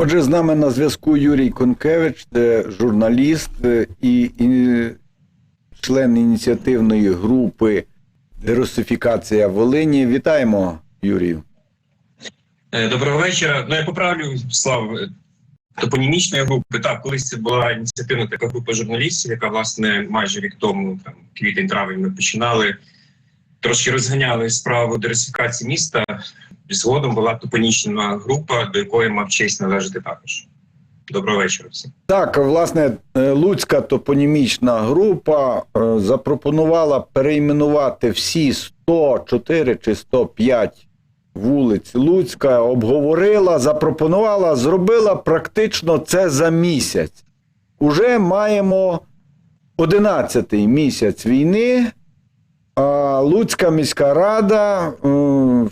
Отже, з нами на зв'язку Юрій Конкевич, журналіст е, і, і член ініціативної групи Дерусифікація Волині. Вітаємо, Юрію. Е, Доброго вечора. Ну я поправлю Слав е, топонімічної групи. Так, колись це була ініціативна така група журналістів, яка власне майже рік тому, там квітень травень, ми починали трошки розганяли справу диверсифікації міста. Згодом була топонічна група, до якої мав честь належати також. Доброго вечора всім. Так, власне, е, Луцька топонімічна група е, запропонувала перейменувати всі 104 чи 105 вулиць Луцька, обговорила, запропонувала, зробила практично це за місяць. Уже маємо 11-й місяць війни. А Луцька міська рада,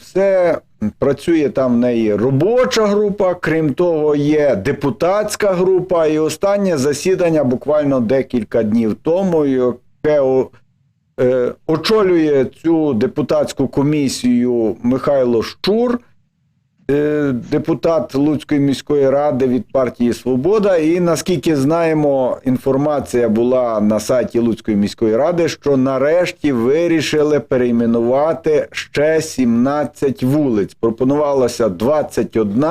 все працює там в неї робоча група, крім того, є депутатська група. І останнє засідання буквально декілька днів тому, яке е, очолює цю депутатську комісію Михайло Щур, депутат Луцької міської ради від партії Свобода. І наскільки знаємо, інформація була на сайті Луцької міської ради, що нарешті вирішили перейменувати ще 17 вулиць. Пропонувалося 21,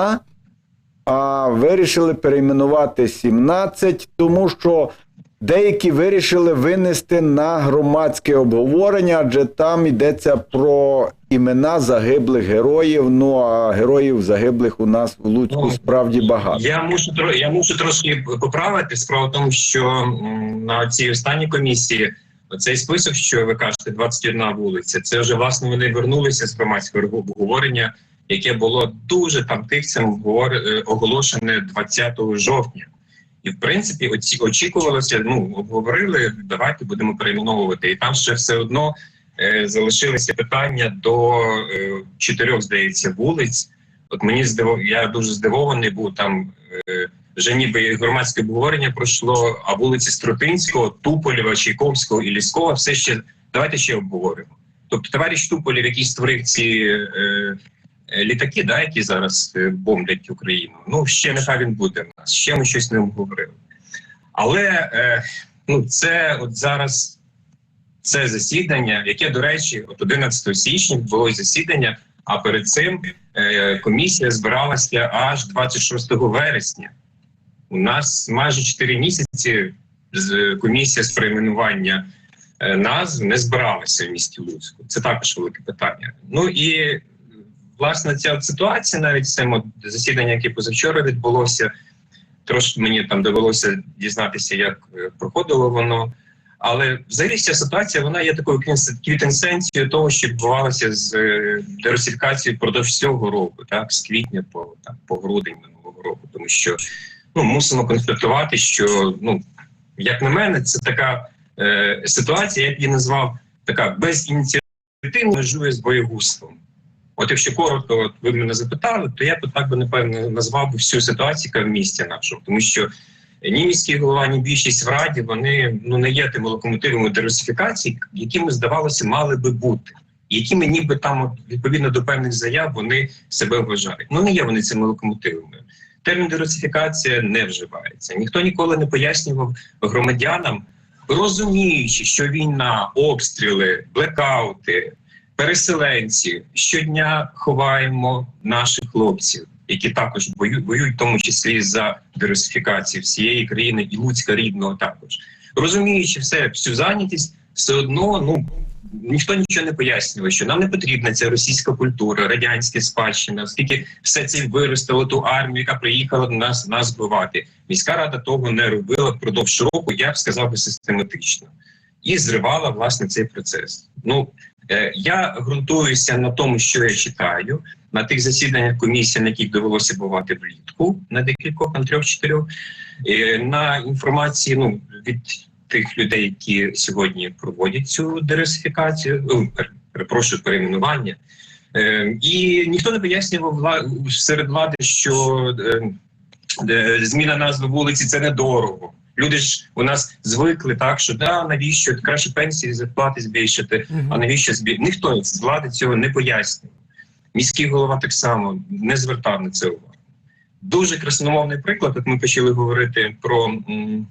а вирішили перейменувати 17, тому що. Деякі вирішили винести на громадське обговорення, адже там йдеться про імена загиблих героїв. Ну а героїв загиблих у нас в Луцьку Ну, справді багато. Я мушу я мушу трошки поправити. Справа в тому, що на цій останній комісії цей список, що ви кажете, 21 вулиця, це вже власне вони вернулися з громадського обговорення, яке було дуже там тихцем е, оголошене 20 жовтня. І в принципі, оці очікувалося. Ну обговорили, давайте будемо перейменовувати. І там ще все одно е, залишилися питання до е, чотирьох, здається, вулиць. От мені здивов... я дуже здивований був там. Е, вже ніби громадське обговорення пройшло, а вулиці Стротинського, Туполєва, Чайковського і Ліськова все ще давайте ще обговоримо. Тобто, товариш Туполєв, який створив ці е, літаки, да, які зараз е, бомблять Україну. Ну ще нехай він буде в нас. Ще ми щось не обговорили. Але е, ну це от зараз це засідання, яке, до речі, от 11 січня було засідання. А перед цим е, комісія збиралася аж 26 вересня. У нас майже 4 місяці з комісія з перейменування е, назв не збиралася в місті Луцьку. Це також велике питання. Ну і власне ця ситуація, навіть це засідання, яке позавчора відбулося, трошки мені там довелося дізнатися, як е, проходило воно. Але взагалі ця ситуація вона є такою квітенсенцією того, що відбувалося з е, дерусифікацією впродовж всього року, так з квітня по так, по грудень минулого року, тому що ну мусимо констатувати, що ну як на мене, це така е, ситуація, я б її назвав така безініціативна межує з боєгузтвом. От якщо коротко, от ви мене запитали, то я б так би напевно назвав би всю ситуацію яка в місті нашому, тому що ні міський голова, ні більшість в раді вони ну не є тими локомотивами дерусифікації, якими здавалося, мали би бути, якими ніби там відповідно до певних заяв вони себе вважають. Ну не є вони цими локомотивами. Термін дерусифікація не вживається. Ніхто ніколи не пояснював громадянам, розуміючи, що війна, обстріли, блекаути, переселенці щодня ховаємо наших хлопців, які також воюють, воюють в тому числі за диверсифікацію всієї країни і Луцька рідного також. Розуміючи все, всю зайнятість, все одно ну ніхто нічого не пояснював, що нам не потрібна ця російська культура, радянська спадщина, оскільки все це виростило ту армію, яка приїхала до нас нас збивати. Міська рада того не робила впродовж року, я б сказав би систематично, і зривала власне цей процес. Ну е, я ґрунтуюся на тому, що я читаю на тих засіданнях комісії, на яких довелося бувати влітку на декількох, на трьох-чотирьох, е, на інформації ну від тих людей, які сьогодні проводять цю дересифікацію, ну, перепрошую перейменування. Е, і ніхто не пояснював серед влади, що е, е, зміна назви вулиці це недорого. Люди ж у нас звикли так, що да, навіщо краще пенсії зарплати збільшити, а навіщо збільшити? Ніхто з влади цього не пояснює. Міський голова так само не звертав на це увагу. дуже красномовний приклад. От ми почали говорити про м,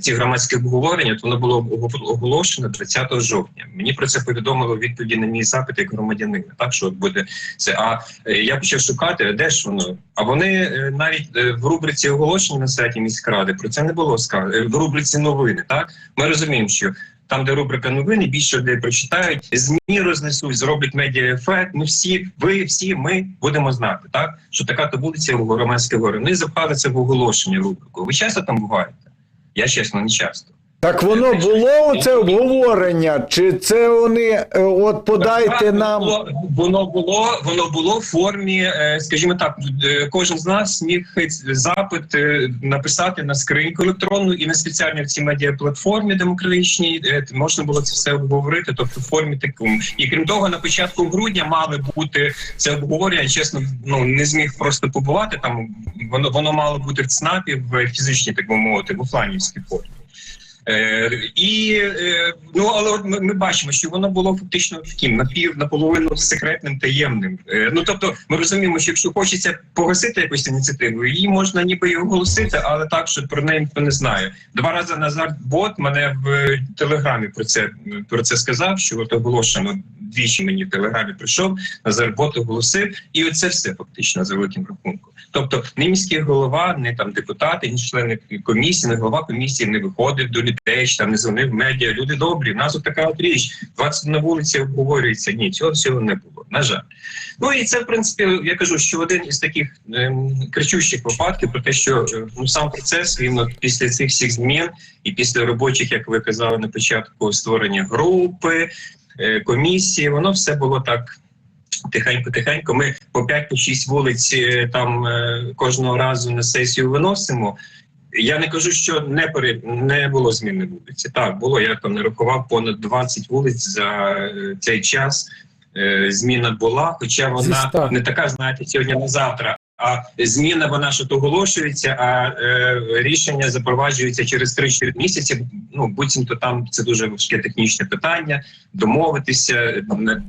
ці громадські обговорення. То воно було оголошено 20 жовтня. Мені про це повідомили у відповіді на мій запит як громадянина. Так що от буде це. А е, я почав шукати, де ж воно? А вони е, навіть е, в рубриці оголошення на сайті міськради про це не було сказано. Е, В рубриці новини. Так ми розуміємо, що там, де рубрика новини, більше людей прочитають, змі рознесуть, зроблять медіаефект. Ми всі, ви всі, ми будемо знати, так що така то вулиця в громадське горе. Вони запхали це в оголошення рубрику. Ви часто там буваєте? Я чесно, не часто. Так воно було це обговорення, чи це вони е, от подайте Так, нам. Воно, було, воно було в формі, е, скажімо так, е, кожен з нас міг запит написати на скриньку електронну і на спеціальній в цій медіаплатформі демократичній. Можна було це все обговорити, тобто в формі такому. І крім того, на початку грудня мали бути це обговорення. Чесно, ну не зміг просто побувати там. Воно воно мало бути в ЦНАПі в фізичній, так би мовити, в офлайнівській формі. Е, і е, ну але от ми, бачимо, що воно було фактично таким напів наполовину секретним таємним. Е, ну тобто, ми розуміємо, що якщо хочеться погасити якусь ініціативу, її можна ніби і оголосити, але так, що про неї ніхто не знає. Два рази назад бот мене в телеграмі про це про це сказав. Що от оголошено двічі мені в телеграмі прийшов. Назар бот оголосив, і оце все фактично за великим рахунком. Тобто, не міський голова, не там депутати, ні члени комісії, не голова комісії не виходив до людей, там не дзвонив медіа. Люди добрі. В нас от така от річ. 20 на вулиці обговорюється. Ні, цього всього не було. На жаль. Ну і це в принципі, я кажу, що один із таких ем, кричущих випадків про те, що е, ну сам процес він от після цих всіх змін і після робочих, як ви казали на початку, створення групи, е, комісії, воно все було так. Тихенько-тихенько, ми по 5-6 вулиць е, там е, кожного разу на сесію виносимо. Я не кажу, що не пере... не було зміни вулиці. Так, було. Я там не рахував понад 20 вулиць за е, цей час. Е, Зміна була, хоча вона ста. не така, знаєте, сьогодні на завтра. А зміна вона ж оголошується, а е, рішення запроваджується через 3-4 місяці. Ну буцімто там це дуже важке технічне питання. Домовитися,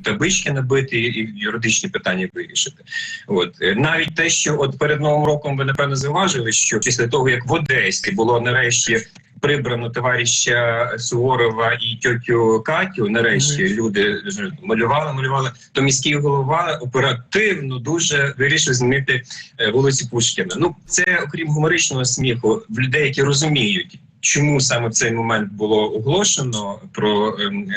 таблички набити і юридичні питання вирішити. От навіть те, що от перед новим роком ви напевно зауважили, що після того як в Одесі було нарешті прибрано товариша Суворова і тьотю Катю, нарешті люди ж малювали, малювали. То міський голова оперативно дуже вирішив змінити вулицю вулиці Пушкіна. Ну це окрім гуморичного сміху, в людей, які розуміють. Чому саме в цей момент було оголошено про ем,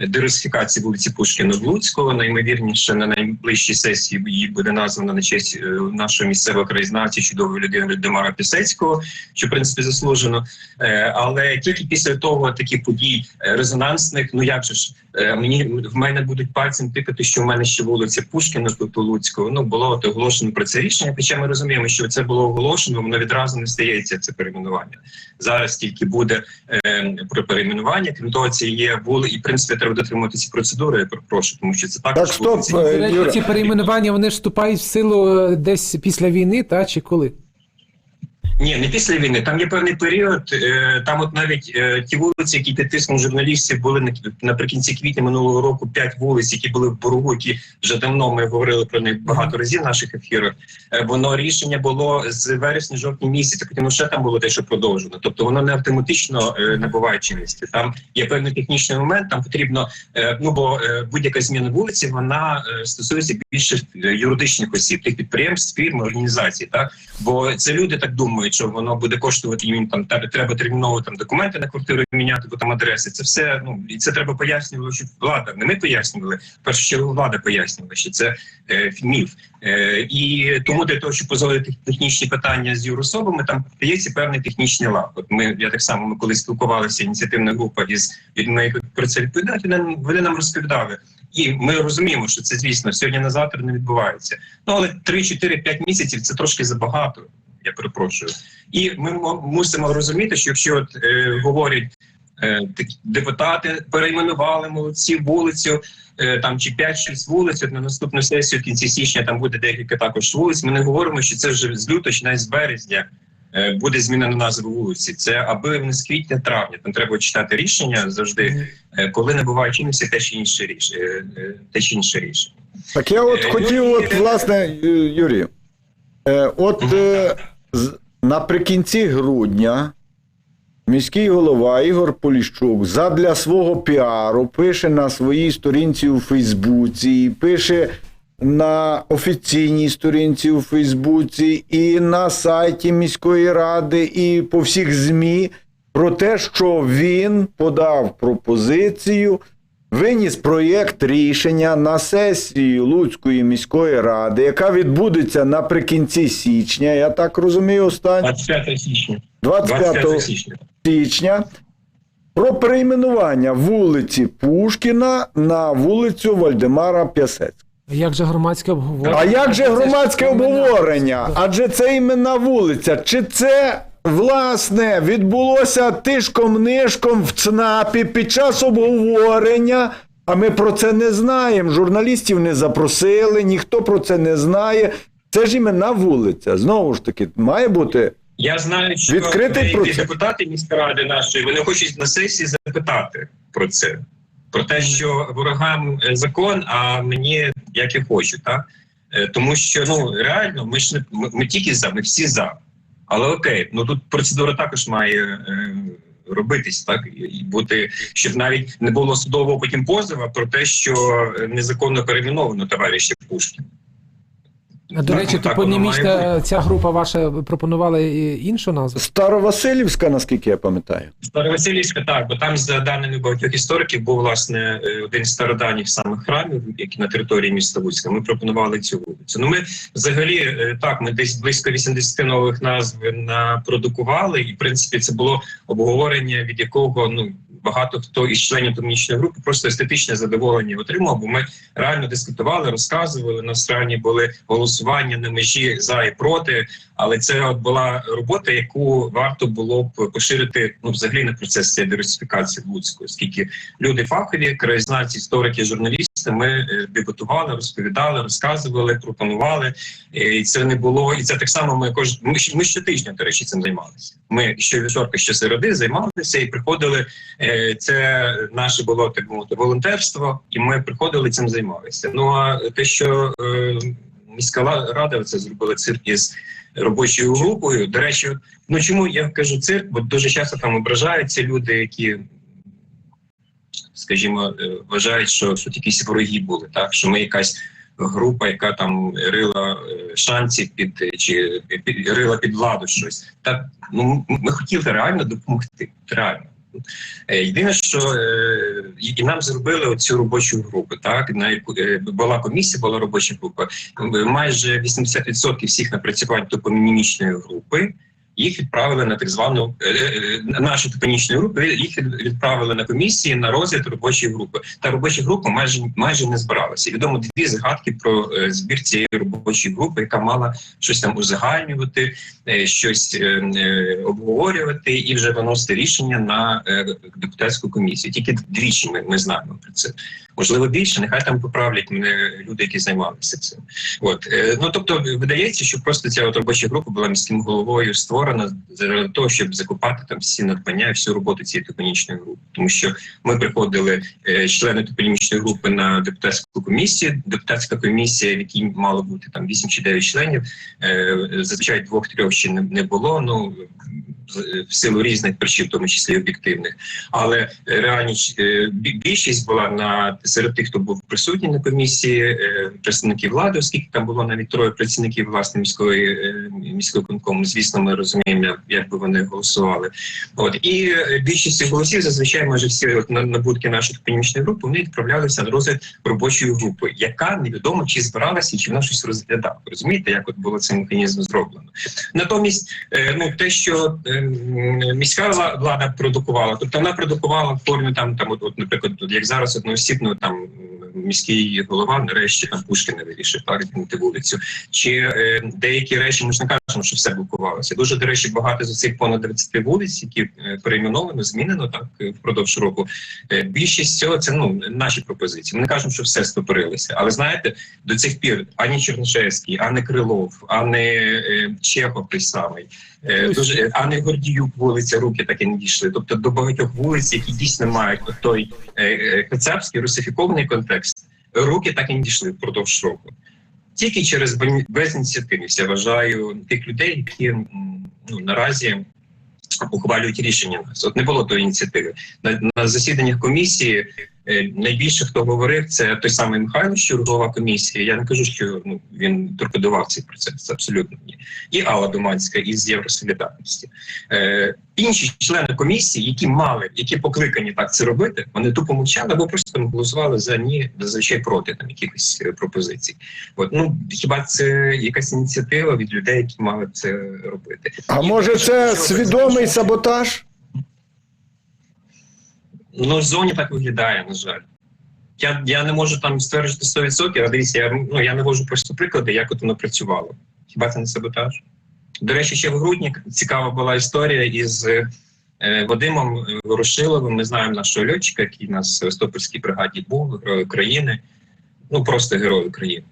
е, дерусифікацію вулиці Пушкіна в Луцького? Найімовірніше на найближчій сесії її буде названа на честь е, нашого місцевого краєзнавця чудової людини Демара Пісецького, що в принципі заслужено. Е, але тільки після того таких подій резонансних, ну як же ж мені в мене будуть пальцем тикати, що в мене ще вулиця Пушкіна тут у Луцького. Ну було от оголошено про це рішення. Хоча ми розуміємо, що це було оголошено, воно відразу не стається це перейменування. Зараз тільки буде е, про перейменування. Крім того, це є були і в принципі треба дотримуватися процедури. Я прошу, тому що це також Так, стоп, вулиці. е, ці перейменування вони ж вступають в силу е, десь після війни, та чи коли? Ні, не після війни. Там є певний період. Е, там, от навіть е, ті вулиці, які під тиском журналістів були наприкінці квітня минулого року, п'ять вулиць, які були в боргу, які вже давно ми говорили про них багато разів в наших ефірах. Е, воно рішення було з вересня жовтня місяця. Потім ще там було те, що продовжено. Тобто воно не автоматично набуває чинності. Там є певний технічний момент. Там потрібно ну бо будь-яка зміна вулиці вона стосується більше юридичних осіб, тих підприємств, фірм, організацій. Так бо це люди так думають, що воно буде коштувати їм там та- треба терміново там документи на квартиру міняти, бо там адреси. Це все ну і це треба пояснювати. Що влада не ми пояснювали. Першу чергу влада пояснювала, що це е, міф. Е, і тому для того, щоб позволити технічні питання з юрособами, там дається певний технічний лав. От ми я так само ми коли спілкувалися ініціативна група із людьми, які про це відповідають. Вони, вони нам розповідали. І ми розуміємо, що це звісно сьогодні на завтра не відбувається. Ну але 3-4-5 місяців це трошки забагато. Я перепрошую. І ми мусимо розуміти, що якщо от, е, говорять е, такі депутати, перейменували молодці вулицю, е, там чи 5-6 вулиць, от на наступну сесію в кінці січня там буде декілька також вулиць. Ми не говоримо, що це вже з лютого чи навіть з березня. е, Буде змінена назва вулиці. Це аби не з квітня травня. Там треба читати рішення завжди, е, коли набуває чинності те чи інше рішення. Те чи інше рішення. Так я от Е, хотів, ну, от власне, Ю- Юрій. Е, от е, наприкінці грудня міський голова Ігор Поліщук задля свого піару пише на своїй сторінці у Фейсбуці, пише на офіційній сторінці у Фейсбуці, і на сайті міської ради, і по всіх ЗМІ про те, що він подав пропозицію. Виніс проєкт рішення на сесію Луцької міської ради, яка відбудеться наприкінці січня, я так розумію, останнє 25 січня. 25 25 січня. січня про перейменування вулиці Пушкіна на вулицю Вальдемара П'ясецького. Як же громадське обговорення? А як же громадське обговорення? Адже це іменна вулиця. Чи це власне відбулося тишком-нишком в ЦНАПі під час обговорення? А ми про це не знаємо. Журналістів не запросили, ніхто про це не знає. Це ж іменна вулиця. Знову ж таки, має бути. Я знаю, що Відкритий деякі процес. депутати міськради нашої вони хочуть на сесії запитати про це. Про те, що ворогам е, закон, а мені як я хочу, так? Е, Тому що ну реально ми ж не ми, ми тільки за, ми всі за. Але окей, ну тут процедура також має е, робитись, так і бути, щоб навіть не було судового потім позова про те, що е, незаконно перейменовано товариша Пушкін. А, До речі, так топонімічна ця група ваша пропонувала і іншу назву. Старовасилівська, наскільки я пам'ятаю. Старовасилівська, так, бо там, за даними багатьох істориків, був власне е, один з стародавніх самих храмів, які на території міста Луцька. Ми пропонували цю вулицю. Ну ми взагалі е, так, ми десь близько 80 нових назв напродукували, і в принципі це було обговорення, від якого ну. Багато хто із членів томнічної групи просто естетичне задоволення отримав, бо ми реально дискутували, розказували. На страні були голосування на межі за і проти. Але це от була робота, яку варто було б поширити ну взагалі на процес цієї диверсифікації в Луцьку, оскільки люди фахові, краєзнавці, історики, журналісти. Ми е, дебатували, розповідали, розказували, пропонували. І це не було, і це так само. Ми кож ми, ми щотижня, до речі, цим займалися. Ми щовівторка, щосереди займалися і приходили. е, Це наше було так мовити волонтерство, і ми приходили цим займалися. Ну а те, що е, міська рада це зробила цирк із робочою групою. До речі, ну чому я кажу цирк? Бо дуже часто там ображаються люди, які, скажімо, е, вважають, що тут якісь вороги були, так що ми якась. Група, яка там рила е, шанці під е, чи під, рила під владу щось. Так ну ми хотіли реально допомогти. Реально. Е, Єдине, що е, і нам зробили оцю робочу групу, так на яку е, була комісія, була робоча група. Майже 80% всіх напрацювань топонімічної групи їх відправили на так звану е, е, нашу топонічну групу. Їх відправили на комісії на розгляд робочої групи. Та робоча група майже майже не збиралася. Відомо дві згадки про е, збір цієї робочої групи, яка мала щось там узагальнювати, е, щось е, е, обговорювати і вже виносити рішення на е, депутатську комісію. Тільки двічі ми, ми знаємо про це. Можливо, більше. Нехай там поправлять мене люди, які займалися цим. От е, ну тобто, видається, що просто ця от робоча група була міським головою створена заради того, щоб закупати там всі надбання і всю роботу цієї топонічної групи. Тому що ми приходили е, члени топонімічної групи на депутатську комісію. Депутатська комісія, в якій мало бути там 8 чи 9 членів, е, зазвичай двох-трьох ще не, було. Ну в силу різних причин, в тому числі об'єктивних. Але реальні е, більшість була на серед тих, хто був присутній на комісії, представники влади, оскільки там було навіть троє працівників власне міської міської конкому. Звісно, ми розуміємо, як- як би вони голосували. От і е, більшість голосів зазвичай майже всі от, на набутки нашої економічної групи вони відправлялися на розгляд робочої групи, яка невідомо чи збиралася, чи вона щось розглядала. Розумієте, як от було цей механізм зроблено? Натомість, е, ну те, що е, міська влада продукувала, тобто вона продукувала в формі там, там, от, от, наприклад, як зараз одноосібно там міський голова нарешті там Пушкіна вирішив так вулицю. Чи е, деякі речі ми ж не кажемо, що все блокувалося. Дуже до речі, багато з цих понад 20 вулиць, які е, перейменовано, змінено так е, впродовж року. Е, більшість цього це ну наші пропозиції. Ми не кажемо, що все стопорилося, але знаєте, до цих пір ані Чернишевський, ані Крилов, ані Чехов той самий. Дуже а не Гордіюк вулиця руки так і не дійшли. Тобто до багатьох вулиць, які дійсно мають той кацапський русифікований контекст, руки так і не дійшли впродовж року. Тільки через безініціативність, я вважаю, тих людей, які ну, наразі ухвалюють рішення нас. От не було тої ініціативи. На, на засіданнях комісії найбільше хто говорив, це той самий Михайло Щургова комісія. Я не кажу, що ну, він торпедував цей процес, абсолютно ні. І Алла Думанська із Євросолідарності. Е, інші члени комісії, які мали, які покликані так це робити, вони тупо мовчали або просто голосували за ні, зазвичай проти там якихось е, пропозицій. От ну хіба це якась ініціатива від людей, які мали це робити? А І може що- це що свідомий це? саботаж? Ну, в зоні так виглядає, на жаль. Я, я не можу там стверджувати 100%, але дивіться, я, ну, я не можу просто приклади, як от воно працювало. Хіба це не саботаж? До речі, ще в грудні цікава була історія із е, Вадимом е, Ворошиловим. Ми знаємо нашого льотчика, який у нас в Ростопольській бригаді був, герой України, ну просто герой України.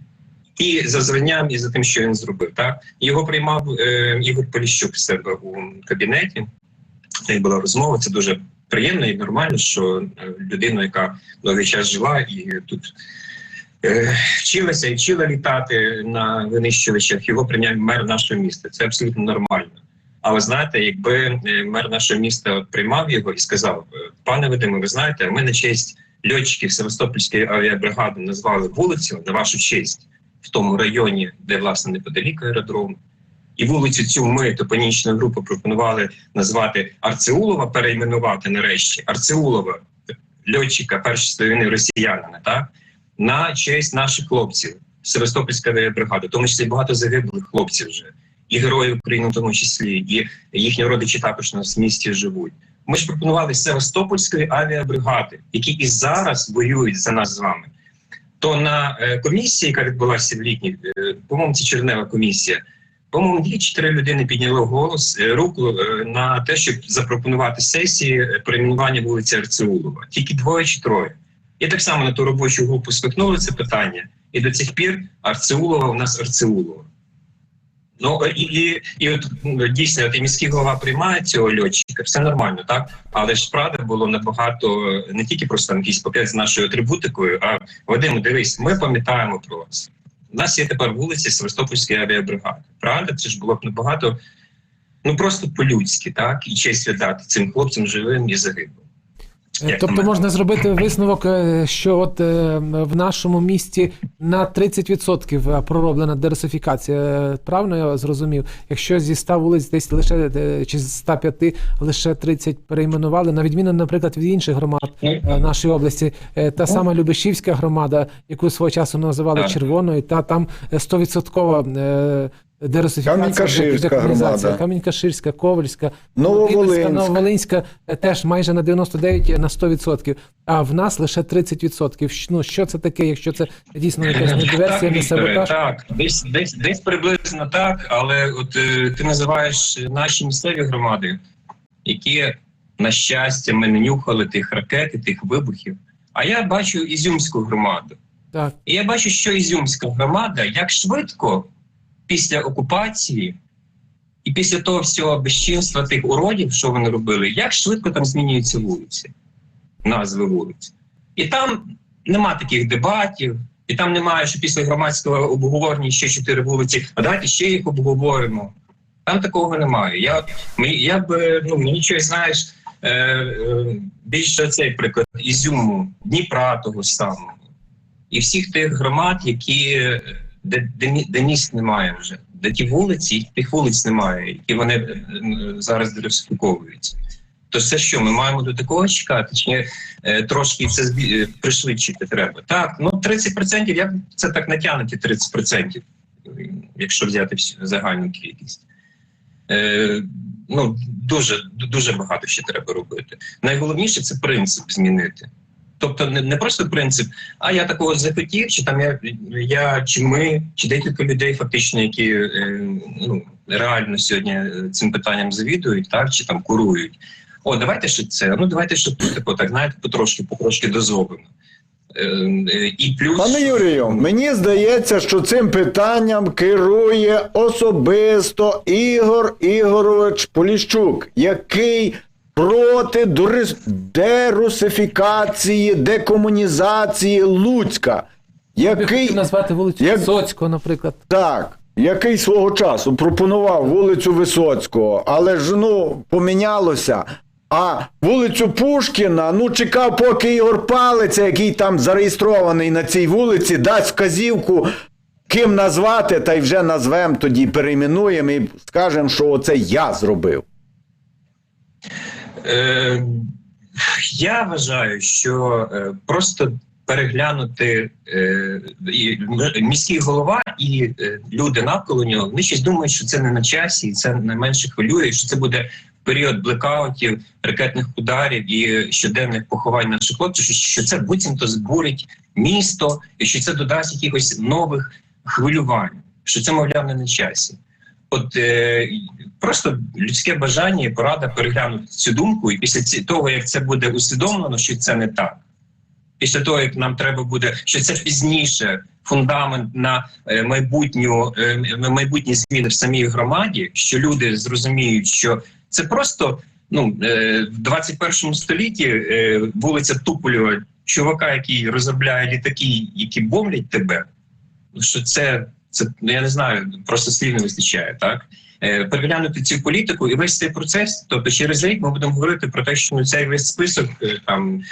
І за званням, і за тим, що він зробив. Так? Його приймав е, Ігор Поліщук в себе у кабінеті. Це була розмова. Це дуже приємно і нормально, що е, людина, яка довгий час жила і тут е, вчилася і вчила літати на винищувачах, його прийняв мер нашого міста. Це абсолютно нормально. Але знаєте, якби е, мер нашого міста приймав його і сказав: е, пане Вадиме, ви знаєте, ми на честь льотчиків Севастопольської авіабригади назвали вулицю на вашу честь в тому районі, де власне неподалік аеродрому. І вулицю цю ми, топонічна група, пропонували назвати Арцеулова, перейменувати нарешті Арцеулова, льотчика першої сторони росіянина, так на честь наших хлопців Севастопольська авіабригада, в тому числі багато загиблих хлопців вже, і героїв України, в тому числі, і їхні родичі також в місті живуть. Ми ж пропонували Севастопольської авіабригади, які і зараз воюють за нас з вами. То на е, комісії, яка відбулася в літній, е, по-моєму, це чернева комісія. По-моєму, чи три людини підняли голос е, руку е, на те, щоб запропонувати сесії е, перейменування вулиці Арцеулова. Тільки двоє чи троє. І так само на ту робочу групу спихнули це питання, і до цих пір Арцеулова у нас Арцеулова. Ну і, і, і от ну, дійсно, от і міський голова приймає цього льотчика, все нормально, так? Але ж правда було набагато не тільки просто там якийсь пакет з нашою атрибутикою, а Вадим, дивись, ми пам'ятаємо про вас. У нас є тепер вулиці Севастопольської авіабригади. Правда, це ж було б набагато ну просто по-людськи, так? І честь віддати цим хлопцям живим і загиблим. Як Тобто можна зробити висновок, е, що от е, в нашому місті на 30% пророблена дерусифікація. Е, Правильно я зрозумів? Якщо зі 100 вулиць десь лише е, чи з 105 лише 30 перейменували, на відміну, наприклад, від інших громад е, нашої області, е, та сама Любешівська громада, яку свого часу називали червоною, та там е, 100% е, дерусифікація. Камінь-Каширська декомунізація. громада. Камінь-Каширська, Ковальська, Нововолинськ. Нововолинська е, теж майже на 99 на 100%, а в нас лише 30%. Ну, що це таке, якщо це дійсно якась не диверсія, не саботаж? так, десь, десь, десь приблизно так, але от е, ти називаєш наші місцеві громади, які, на щастя, ми не нюхали тих ракет і тих вибухів. А я бачу Ізюмську громаду. Так. І я бачу, що Ізюмська громада як швидко після окупації і після того всього безчинства тих уродів, що вони робили, як швидко там змінюються вулиці, назви вулиць. І там нема таких дебатів, і там немає, що після громадського обговорення ще чотири вулиці, а давайте ще їх обговоримо. Там такого немає. Я, я б, ну, мені знаєш, е, е, більше цей приклад Ізюму, Дніпра того самого. І всіх тих громад, які, де, де, де міст немає вже, де ті вулиці, тих вулиць немає, які вони е, зараз диверсифіковуються. То це що, ми маємо до такого чекати? Чи е, трошки це е, пришвидшити треба? Так, ну 30%, як це так натягнути 30%, е, якщо взяти загальну кількість. Е, ну, дуже, дуже багато ще треба робити. Найголовніше це принцип змінити. Тобто не, не просто принцип, а я такого захотів, чи там я, я чи ми, чи декілька людей, фактично, які е, ну, реально сьогодні е, цим питанням завідують, так, чи там курують. О, давайте ще це. Ну давайте ще тут, типу, так знаєте, потрошки, потрошки дозовано. Е, е, і плюс Пане Юрію, мені здається, що цим питанням керує особисто Ігор Ігорович Поліщук, який проти дерусифікації, декомунізації Луцька. Який назвати вулицю як- Соцького, наприклад. Так, який свого часу пропонував вулицю Висоцького, але ж ну помінялося. А вулицю Пушкіна, ну чекав, поки Ігор Палиця, який там зареєстрований на цій вулиці, дасть вказівку, ким назвати, та й вже назвемо тоді, перейменуємо і скажемо, що оце я зробив. Е, я вважаю, що е, просто переглянути е, міський голова і е, люди навколо нього, вони щось думають, що це не на часі, і це не менше хвилює, що це буде період блекаутів, ракетних ударів і щоденних поховань наших хлопців, що це буцімто збурить місто, і що це додасть якихось нових хвилювань, що це, мовляв, не на часі. От е, просто людське бажання і порада переглянути цю думку, і після ці- того, як це буде усвідомлено, що це не так. Після того, як нам треба буде, що це пізніше фундамент на е, майбутню е, майбутні зміни в самій громаді, що люди зрозуміють, що це просто ну е, в 21 столітті е, вулиця Туполєва, чувака, який розробляє літаки, які бомблять тебе. Що це, це ну я не знаю, просто слів не вистачає, так? Е, переглянути цю політику і весь цей процес. Тобто, через рік ми будемо говорити про те, що ну, цей весь список е, там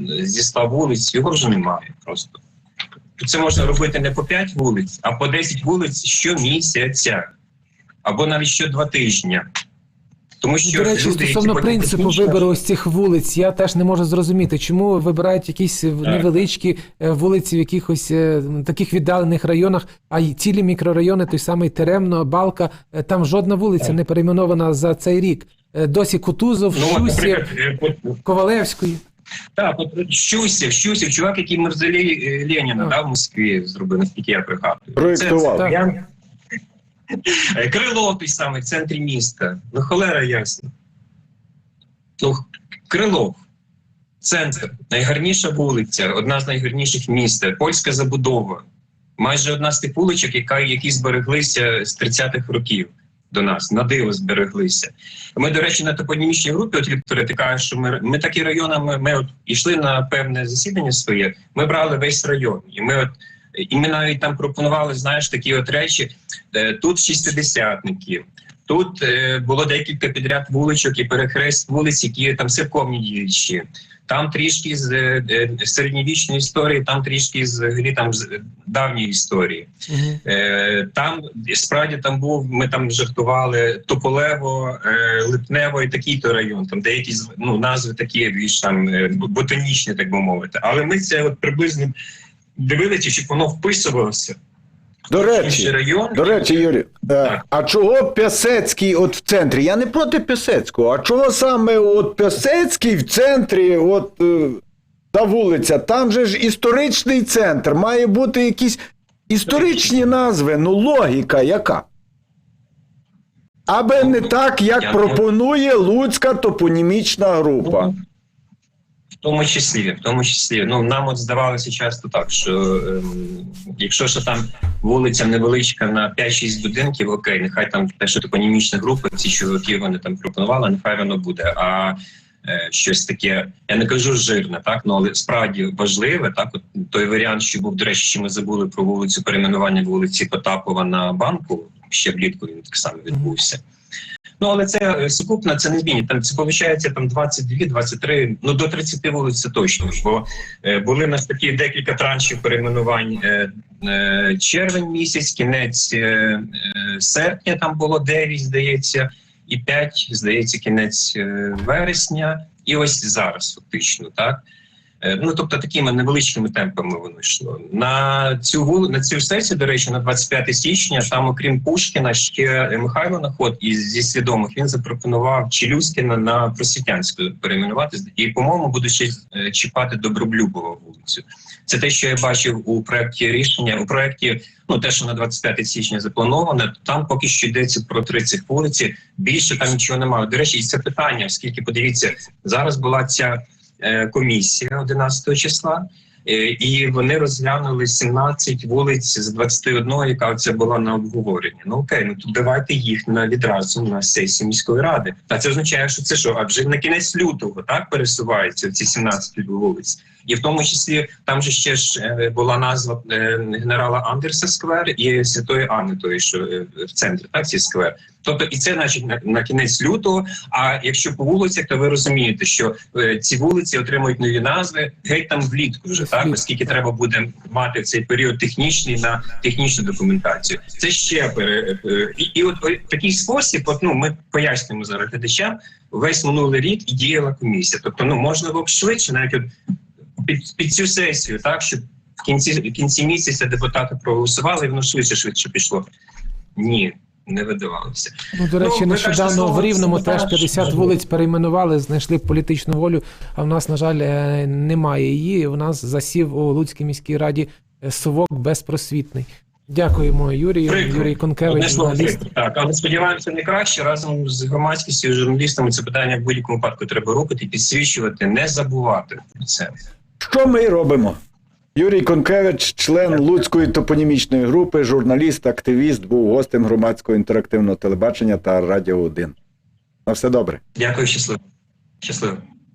зі ста вулиць його вже немає просто. Це можна робити не по 5 вулиць, а по 10 вулиць щомісяця або навіть що два тижні. Тому що До речі, люди, стосовно потім принципу технічно- вибору ось цих вулиць, я теж не можу зрозуміти, чому вибирають якісь невеличкі е, вулиці в якихось е, таких віддалених районах, а й цілі мікрорайони, той самий Теремно, Балка, е, там жодна вулиця не перейменована за цей рік. Е, Досі Кутузов, Ну, е, от, Ковалевської. Так, от Щусів, Щусів, чувак, який е, Леніна да, в Москві зробив, наскільки я пригадую. Проєктував. Це- це- Так. я- Е, Крило той самий в центрі міста. Ну, холера ясно. Ну, Крилов. Центр, найгарніша вулиця, одна з найгарніших міста, польська забудова. Майже одна з тих вуличок, які збереглися з 30-х років до нас, на диво збереглися. Ми, до речі, на топонімічній групі, от Вікторе, ти кажеш, що ми, ми такі районами, ми от йшли на певне засідання своє, ми брали весь район. І ми от і ми навіть там пропонували, знаєш, такі от речі. Е, Тут шістдесятники, тут е, було декілька підряд вуличок і перехрест вулиць, які там церковні діячі. Там трішки з е, середньовічної історії, там трішки з там з давньої історії. Мгм. Е, там справді там був. Ми там жартували Тополево, Липнево і такий то район. Там деякі ну, назви такі більш там ботанічні, так би мовити. Але ми це от приблизно дивилися, щоб воно вписувалося До речі, район. До речі, Юрій, е, Так. а чого Пясецький от в центрі? Я не проти Пясецького, а чого саме от Пясецький в центрі, от е, та вулиця, там же ж історичний центр, має бути якісь історичні назви, ну логіка яка? Аби не так, як пропонує Луцька топонімічна група. Тому числі, в тому числі, ну нам от здавалося часто так, що ем, якщо що там вулиця невеличка на 5-6 будинків, окей, нехай там те, що топонімічна група, ці чоловіки вони там пропонували, нехай воно буде. А е, щось таке, я не кажу жирне, так ну але справді важливе. Так, от той варіант, що був до речі, що ми забули про вулицю перейменування вулиці Потапова на банку. Ще влітку він так само відбувся. Ну, але це е, сукупно, це не змінить. Там це виходить там 22, 23, ну до 30 вулиць це точно. Бо е, були на такі декілька траншів перейменувань е, е, червень місяць, кінець е, е, серпня, там було 9, здається, і 5, здається, кінець е, вересня, і ось зараз фактично, так. Е, Ну, тобто такими невеличкими темпами воно йшло. На цю на цю сесію, до речі, на 25 січня, там, окрім Пушкіна, ще Михайло Наход із зі свідомих він запропонував Челюскіна на просвітянську перейменувати. І, по-моєму, буде ще е, чіпати Доброблюбова вулицю. Це те, що я бачив у проєкті рішення. У проєкті, ну те, що на 25 січня заплановане, там поки що йдеться про 30 вулиці. Більше там нічого немає. До речі, і це питання, оскільки подивіться, зараз була ця комісія 11 числа. Е, І вони розглянули 17 вулиць з 21, яка це була на обговоренні. Ну окей, ну то давайте їх на відразу на сесію міської ради. Та це означає, що це що? Адже на кінець лютого так пересуваються ці 17 вулиць. І в тому числі там же ще ж е, була назва е, генерала Андерса сквер і Святої Анни, тої, що в центрі, так ці сквер. Тобто, і це значить на, на кінець лютого. А якщо по вулицях, то ви розумієте, що ці вулиці отримують нові назви геть там влітку вже так, Влітку. оскільки треба буде мати цей період технічний на технічну документацію. Це ще пере е, і, і от такий спосіб, от ну ми пояснюємо зараз глядачам, весь минулий рік і діяла комісія. Тобто, ну можливо б швидше, навіть от під, під цю сесію, так щоб в кінці в кінці місяця депутати проголосували, і воно швидше швидше пішло. Ні, не видавалося. Ну, до речі, кажете, нещодавно в Рівному теж «саботаж». 50 вулиць перейменували, знайшли політичну волю, а в нас, на жаль, е, немає її. У нас засів у Луцькій міській раді е, совок безпросвітний. Дякуємо, Юрію. Прикро. Юрій Конкевич, журналіст. Так, але сподіваємося не краще. Разом з громадськістю і журналістами це питання в будь-якому випадку треба рухати, підсвічувати, не забувати про це. Що ми робимо? Юрій Конкевич, член Луцької топонімічної групи, журналіст, активіст, був гостем громадського інтерактивного телебачення та Радіо 1. На все добре. Дякую, щасливо. Щасливо.